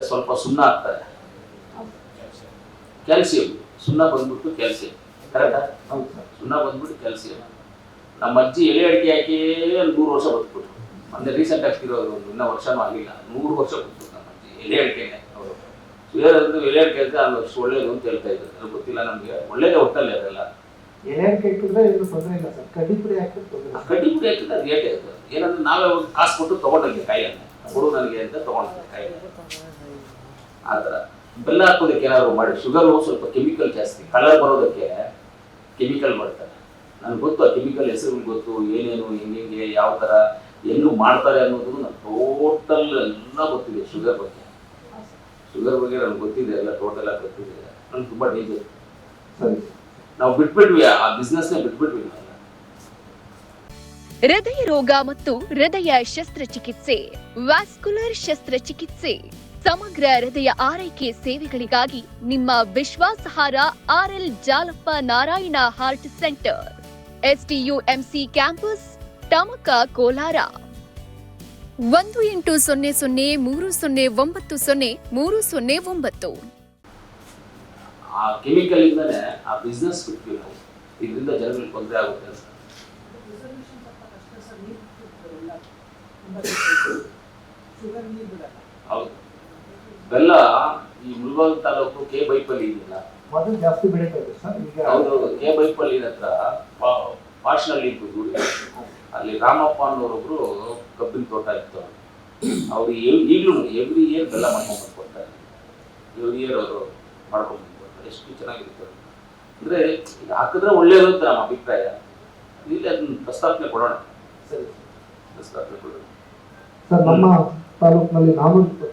ಸ್ವಲ್ಪ ಸುಣ್ಣ ಹಾಕ್ತಾರೆ ಕ್ಯಾಲ್ಸಿಯಂ ಸುಣ್ಣ ಬಂದ್ಬಿಟ್ಟು ಕ್ಯಾಲ್ಸಿಯಂ ಕರೆಕ್ಟಾ ಹೌದು ಸರ್ ಸುಣ್ಣ ಬಂದ್ಬಿಟ್ಟು ಕ್ಯಾಲ್ಸಿಯಂ ನಮ್ಮ ಅಜ್ಜಿ ಎಲೆ ಅಡಿಕೆ ಹಾಕಿ ಒಂದು ನೂರು ವರ್ಷ ಬದುಕ್ಬಿಟ್ರು ಅಂದ್ರೆ ರೀಸೆಂಟ್ ಆಗ್ತಿರೋದು ಒಂದು ಇನ್ನೂ ವರ್ಷನೂ ಆಗಿಲ್ಲ ನೂರು ವರ್ಷ ಬದುಕ್ಬಿಟ್ಟು ನಮ್ಮ ಅಜ್ಜಿ ಎಲೆ ಅಡಿಕೆನೆ ಅವರು ಸುಗರ್ ಅಂದ್ರೆ ಎಲೆ ಅಡಿಕೆ ಅಂತ ಅದು ಅಷ್ಟು ಒಳ್ಳೇದು ಅಂತ ಹೇಳ್ತಾ ಇದ್ರು ಅದು ಗೊತ್ತಿಲ್ಲ ನಮಗೆ ಒಳ್ಳೇದೇ ಒಟ್ಟಲ್ಲಿ ಅದೆಲ್ಲ ಎಲೆ ಹಾಕಿದ್ರೆ ಏನು ತೊಂದರೆ ಇಲ್ಲ ಸರ್ ಕಡ್ಡಿ ಪುಡಿ ಹಾಕಿದ್ರೆ ತೊಂದರೆ ಆ ಕಡ್ಡಿ ಪುಡಿ ಹಾಕಿದ್ರೆ ಅದು ರೇಟೇ ಇರ್ತದೆ ಏನಂದ್ರೆ ನಾವೇ ಹೋಗಿ ಕಾಸು ಕೊಟ್ಟು ತಗೊಂಡಂಗೆ ಕಾಯಿಯನ್ನು ಕೊಡು ನನಗೆ ಅಂತ ತಗೊಂಡಿದ್ದೆ ಕೈ ಆ ಥರ. ಬೆಲ್ಲ ಹಾಕೋದಕ್ಕೆ ಏನಾದ್ರು ಮಾಡಿ ಶುಗರು ಸ್ವಲ್ಪ ಕೆಮಿಕಲ್ ಜಾಸ್ತಿ. ಕಲರ್ ಬರೋದಕ್ಕೆ ಕೆಮಿಕಲ್ ಮಾಡ್ತಾರೆ. ನನಗೆ ಗೊತ್ತು ಆ ಕೆಮಿಕಲ್ ಹೆಸರುಗಳು ಗೊತ್ತು ಏನೇನು ಹೆಂಗೆ ಯಾವ ಥರ ಎಲ್ಲೂ ಮಾಡ್ತಾರೆ ಅನ್ನೋದು ನನಗೆ ಟೋಟಲ್ ಎಲ್ಲ ಗೊತ್ತಿದೆ ಶುಗರ್ ಬಗ್ಗೆ. ಶುಗರ್ ಬಗ್ಗೆ ನನಗೆ ಗೊತ್ತಿದೆ ಎಲ್ಲ ಟೋಟಲ್ ಆಗಿ ಗೊತ್ತಿದೆ. ನನಗೆ ತುಂಬ ಡೇಂಜರ್ ಸರಿ. ನಾವು ಬಿಟ್ಬಿಟ್ವಿ ಆ ಬಿಸ್ನೆಸ್ನೇ ಬಿಟ್ಬಿಟ್ವಿ ನಾವು. ಹೃದಯ ರೋಗ ಮತ್ತು ಹೃದಯ ಶಸ್ತ್ರಚಿಕಿತ್ಸೆ, ವ್ಯಾಸ್ಕುಲರ್ ಶಸ್ತ್ರಚಿಕಿತ್ಸೆ, ಸಮಗ್ರ ಹೃದಯ ಆರೈಕೆ ಸೇವೆಗಳಿಗಾಗಿ ನಿಮ್ಮ ವಿಶ್ವಾಸಾರ್ಹ R L Jalappa Narayana heart centre, S D U M C campus, Tamaka Kolar. ಒಂದು ಎಂಟು ಸೊನ್ನೆ ಸೊನ್ನೆ ಮೂರು ಸೊನ್ನೆ ಒಂಬತ್ತು ಸೊನ್ನೆ ಮೂರು ಸೊನ್ನೆ ಒಂಬತ್ತು. ಆ ಕೆಮಿಕಲ್ ಇಂದಾನೆ ಆ ಬಿಸ್ನೆಸ್ ಬಿಟ್ವಿ ಇದರಿಂದ ಜನಗಳಿಗೆ ತೊಂದರೆ ಆಗುತ್ತೆ ಹೌದು. ಬೆಲ್ಲ ಈ ಮುಳಬಾಗ ತಾಲೂಕು ಕೆ ಬೈಪಲ್ಲಿ ಇದೆಯಲ್ಲ? ಮೊದಲು ಜಾಸ್ತಿ ಬೆಳೀತಾ ಸರ್. ಈಗ ಹೌದು ಕೆ ಬೈಪಲ್ಲಿ ಹತ್ರ ಪಾಶ್ನಲ್ಲಿ ಇತ್ತು ಗುಡಿ ಅಲ್ಲಿ ರಾಮಪ್ಪ ಅನ್ನೋರೊಬ್ರು ಕಬ್ಬಿನ ತೋಟ ಇತ್ತು. ಅವ್ರು ಈಗಲೂ ಎವ್ರಿ ಇಯರ್ ಬೆಲ್ಲ ಮಾಡ್ಕೊಂಡು ಬಂದ್ಕೊಡ್ತಾರೆ ಎವ್ರಿ ಇಯರ್ ಅವರು ಮಾಡ್ಕೊಂಡು ಬಂದ್ಕೊಡ್ತಾರೆ ಎಷ್ಟು ಚೆನ್ನಾಗಿರುತ್ತೆ ಅಂದರೆ ಹಾಕಿದ್ರೆ ಒಳ್ಳೇದು ಅಂತ ನಮ್ಮ ಅಭಿಪ್ರಾಯ. ಇಲ್ಲಿ ಅದನ್ನ ಪ್ರಸ್ತಾಪನೆ ಕೊಡೋಣ. ಸರಿ. ಸರ್ ನಮ್ಮ ತಾಲೂಕಿನಲ್ಲಿ ಇಪ್ಪತ್ತು